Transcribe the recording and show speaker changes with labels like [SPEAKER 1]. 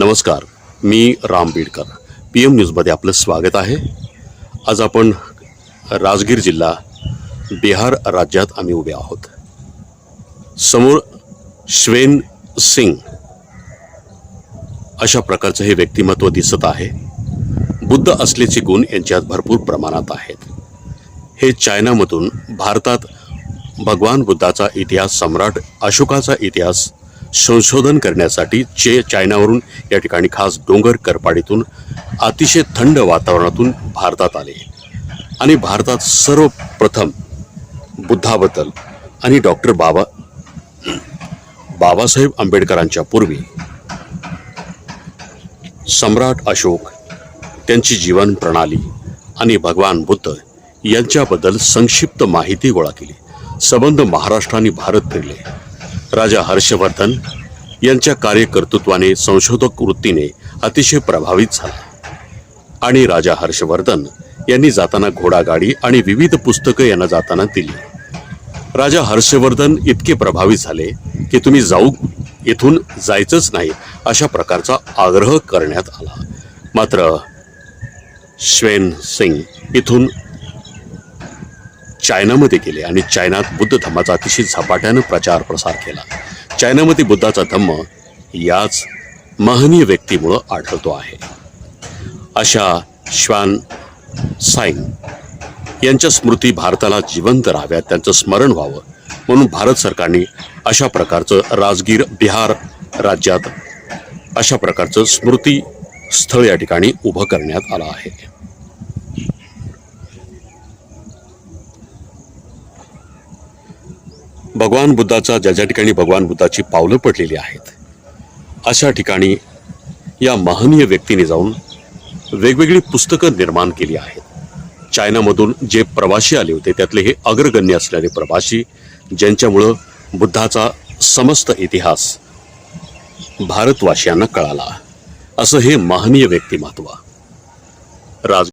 [SPEAKER 1] नमस्कार मी Ram Beedkar. P M न्यूजमध्ये आपलं स्वागत आहे. आज आपण राजगीर जिल्हा बिहार राज्यात आम्ही उभे आहोत. समोर श्वेन सिंग अशा प्रकारचं हे व्यक्तिमत्व दिसत आहे. बुद्ध असल्याचे गुण यांच्यात भरपूर प्रमाणात आहेत. हे चायनामधून भारतात भगवान बुद्धाचा इतिहास सम्राट अशोकाचा इतिहास संशोधन करण्यासाठी चे चायनावरून या ठिकाणी खास डोंगर करपाडीतून अतिशय थंड वातावरणातून भारतात आले. आणि भारतात सर्वप्रथम बुद्धाबद्दल आणि डॉक्टर बाबा बाबासाहेब आंबेडकरांच्या पूर्वी सम्राट अशोक त्यांची जीवन प्रणाली आणि भगवान बुद्ध यांच्याबद्दल संक्षिप्त माहिती गोळा केली. संबंध महाराष्ट्र आणि भारत फिरले. राजा हर्षवर्धन यांच्या कार्यकर्तृत्वाने संशोधक वृत्तीने अतिशय प्रभावित झाला. आणि राजा हर्षवर्धन यांनी जाताना घोडागाडी आणि विविध पुस्तकं यांना जाताना दिली. राजा हर्षवर्धन इतके प्रभावित झाले की तुम्ही जाऊ इथून जायचंच नाही अशा प्रकारचा आग्रह करण्यात आला. मात्र श्वेन सिंग इथून चायनामध्ये गेले आणि चायनात बुद्ध धम्माचा अतिशय झपाट्यानं प्रचार प्रसार केला. चायनामध्ये बुद्धाचा धम्म याच महनीय व्यक्तीमुळं आढळतो आहे. अशा श्वान साईंग यांच्या स्मृती भारताला जिवंत राहाव्यात त्यांचं स्मरण व्हावं म्हणून भारत सरकारने अशा प्रकारचं राजगीर बिहार राज्यात अशा प्रकारचं स्मृती स्थळ या ठिकाणी उभं करण्यात आलं आहे. भगवान बुद्धाचा ज्या ज्या ठिकाणी भगवान बुद्धाची पावलं पडलेली आहेत अशा ठिकाणी या महनीय व्यक्तीने जाऊन वेगवेगळी पुस्तकं निर्माण केली आहेत. चायनामधून जे प्रवासी आले होते त्यातले हे अग्रगण्य असलेले प्रवासी ज्यांच्यामुळं बुद्धाचा समस्त इतिहास भारतवासियांना कळाला. असं हे महनीय व्यक्तिमत्व. राज